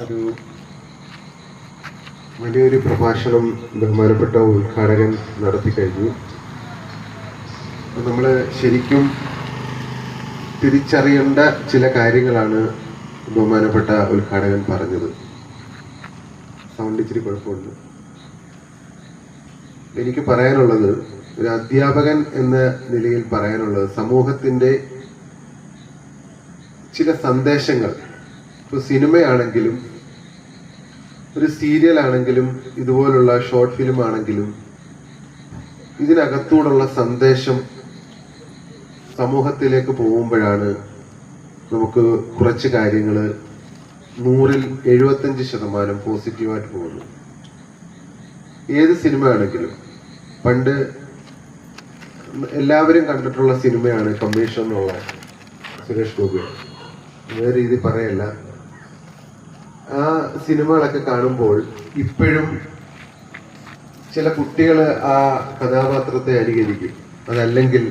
ഒരു വലിയൊരു പ്രഭാഷണം ബഹുമാനപ്പെട്ട ഉദ്ഘാടകൻ നടത്തി കഴിഞ്ഞു. നമ്മൾ ശരിക്കും തിരിച്ചറിയേണ്ട ചില കാര്യങ്ങളാണ് ബഹുമാനപ്പെട്ട ഉദ്ഘാടകൻ പറഞ്ഞത്. സൗണ്ട് ഇച്ചിരി കുഴപ്പമുണ്ട്. എനിക്ക് പറയാനുള്ളത് ഒരു അധ്യാപകൻ എന്ന നിലയിൽ പറയാനുള്ളത് സമൂഹത്തിന്റെ ചില സന്ദേശങ്ങൾ ഇപ്പൊ സിനിമയാണെങ്കിലും ഒരു സീരിയൽ ആണെങ്കിലും ഇതുപോലുള്ള ഷോർട്ട് ഫിലിം ആണെങ്കിലും ഇതിനകത്തൂടുള്ള സന്ദേശം സമൂഹത്തിലേക്ക് പോകുമ്പോഴാണ് നമുക്ക് കുറച്ച് കാര്യങ്ങൾ നൂറിൽ എഴുപത്തഞ്ച് ശതമാനം പോസിറ്റീവായിട്ട് പോകുന്നു ഏത് സിനിമ ആണെങ്കിലും പണ്ട് എല്ലാവരും കണ്ടിട്ടുള്ള സിനിമയാണ് കമ്മീഷൻ എന്നുള്ള സുരേഷ് ഗോപി. വേറെ രീതി പറയല്ല. ആ സിനിമകളൊക്കെ കാണുമ്പോൾ ഇപ്പോഴും ചില കുട്ടികൾ ആ കഥാപാത്രത്തെ അനുകരിക്കും. അതല്ലെങ്കിൽ